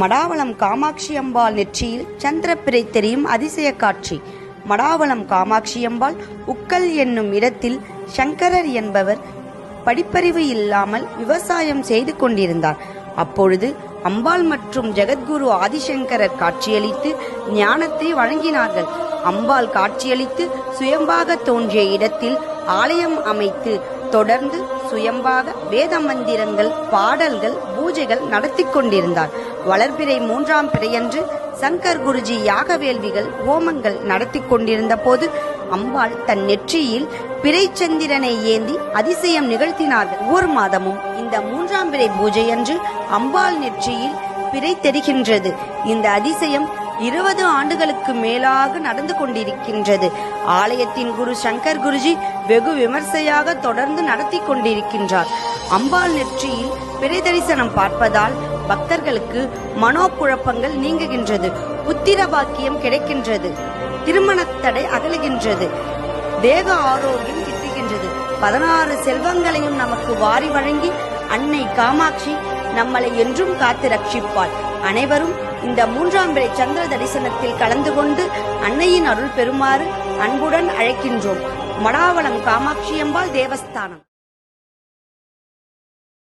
மடாவளம் காமாட்சி அம்பாள் நெற்றியில் சந்திரப்பிரை தெரியும் அதிசய காட்சி. மடாவளம் காமாட்சி அம்பாள் உக்கல் என்னும் இடத்தில் சங்கரர் என்பவர் படிப்பறிவு இல்லாமல் விவசாயம் செய்து கொண்டிருந்தார். அப்பொழுது அம்பாள் மற்றும் ஜெகத்குரு ஆதிசங்கரர் காட்சியளித்து ஞானத்தை வழங்கினார்கள். அம்பாள் காட்சியளித்து சுயம்பாக தோன்றிய இடத்தில் ஆலயம் அமைத்து தொடர்ந்து சுயம்பாக வேத மந்திரங்கள் பாடல்கள் பூஜைகள் நடத்தி கொண்டிருந்தார். வளர்பிறை மூன்றாம் பிறையன்று சங்கர் குருஜி யாக வேள்விகள் ஹோமங்கள் நடத்தி கொண்டிருந்த போது அம்பாள் தன் நெற்றியில் பிறைச்சந்திரனை ஏந்தி அதிசயம் நிகழ்த்தினார்கள். ஒவ்வொரு மாதமும் இந்த மூன்றாம் பிறை பூஜையன்று அம்பாள் நெற்றியில் பிறை தெரிகின்றது. இந்த அதிசயம் இருபது ஆண்டுகளுக்கு மேலாக நடந்து கொண்டிருக்கின்றது. ஆலயத்தின் குரு சங்கர் குருஜி வெகு விமர்சையாக தொடர்ந்து நடத்தி கொண்டிருக்கின்றார். அம்பாள் நெற்றியில் பிறை தரிசனம் பார்ப்பதால் பக்தர்களுக்கு மனோக்குழப்பங்கள் நீங்குகின்றது. புத்திர பாக்கியம் கிடைக்கின்றது. திருமணத்தடை அகலுகின்றது. தேக ஆரோக்கியம் கிட்டுகின்றது. பதினாறு செல்வங்களையும் நமக்கு வாரி வழங்கி அன்னை காமாட்சி நம்மளை என்றும் காத்து ரட்சிப்பாள். அனைவரும் இந்த மூன்றாம் விலை சந்திர தரிசனத்தில் கலந்து கொண்டு அன்னையின் அருள் பெறுமாறு அன்புடன் அழைக்கின்றோம். மடாவளம் காமாட்சியம்பாள் தேவஸ்தானம்.